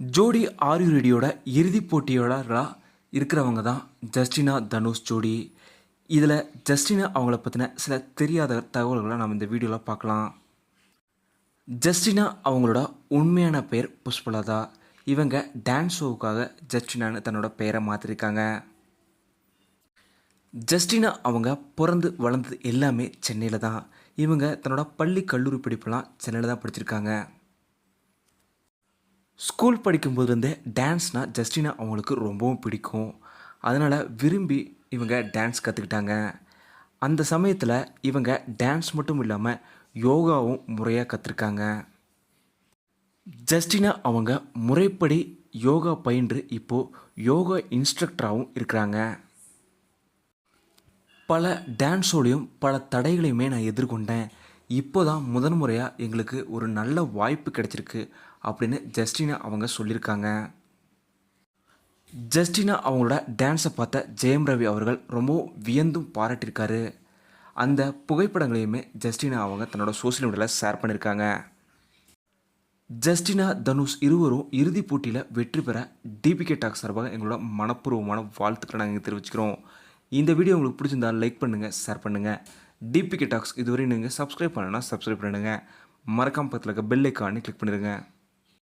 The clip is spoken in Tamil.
ஜோடி ஆர்யூ ரெடியோட இறுதிப் போட்டியோட இருக்கிறவங்க தான் ஜஸ்டினா தனுஷ் ஜோடி. இதில் ஜஸ்டினா அவங்கள பற்றின சில தெரியாத தகவல்களை நம்ம இந்த வீடியோவில் பார்க்கலாம். ஜஸ்டினா அவங்களோட உண்மையான பெயர் புஷ்பலதா. இவங்க டான்ஸ் ஷோவுக்காக ஜஸ்டினான்னு தன்னோட பெயரை மாற்றிருக்காங்க ஜஸ்டினா அவங்க பிறந்து வளர்ந்தது எல்லாமே சென்னையில் தான். இவங்க தன்னோட பள்ளி கல்லூரி படிப்பெல்லாம் சென்னையில் தான் படிச்சிருக்காங்க. ஸ்கூல் படிக்கும்போதுலேருந்தே டான்ஸ்னால் ஜஸ்டினா அவங்களுக்கு ரொம்பவும் பிடிக்கும். அதனால் விரும்பி இவங்க டான்ஸ் கற்றுக்கிட்டாங்க அந்த சமயத்தில் இவங்க டான்ஸ் மட்டும் இல்லாமல் யோகாவும் முறையாக கற்றுருக்காங்க ஜஸ்டினா அவங்க முறைப்படி யோகா பயின்று இப்போது யோகா இன்ஸ்ட்ரக்டராகவும் இருக்கிறாங்க. பல டான்ஸோடையும் பல தடைகளையுமே நான் எதிர்கொண்டேன். இப்போ தான் முதன்முறையாக எங்களுக்கு ஒரு நல்ல வாய்ப்பு கிடைச்சிருக்கு அப்படின்னு ஜஸ்டினா அவங்க சொல்லியிருக்காங்க. ஜஸ்டினா அவங்களோட டான்ஸை பார்த்த ஜெயம் ரவி அவர்கள் ரொம்பவும் வியந்தும் பாராட்டியிருக்காரு. அந்த புகைப்படங்களையுமே ஜஸ்டினா அவங்க தன்னோட சோஷியல் மீடியாவில் ஷேர் பண்ணியிருக்காங்க. ஜஸ்டினா தனுஷ் இருவரும் இறுதிப் போட்டியில் வெற்றி பெற டிபிகே டாக் சார்பாக எங்களோட மனப்பூர்வமான வாழ்த்துக்களை நாங்கள் தெரிவிச்சுக்கிறோம். இந்த வீடியோ உங்களுக்கு பிடிச்சிருந்தா லைக் பண்ணுங்கள் ஷேர் பண்ணுங்கள் டிபிகே டாக்ஸ் இதுவரை நீங்கள் சப்ஸ்கிரைப் பண்ணலைன்னா சப்ஸ்கிரைப் பண்ணுங்கள் மறக்காம பக்கத்தில் இருக்க பெல் ஐக்கானே கிளிக் பண்ணிடுங்க.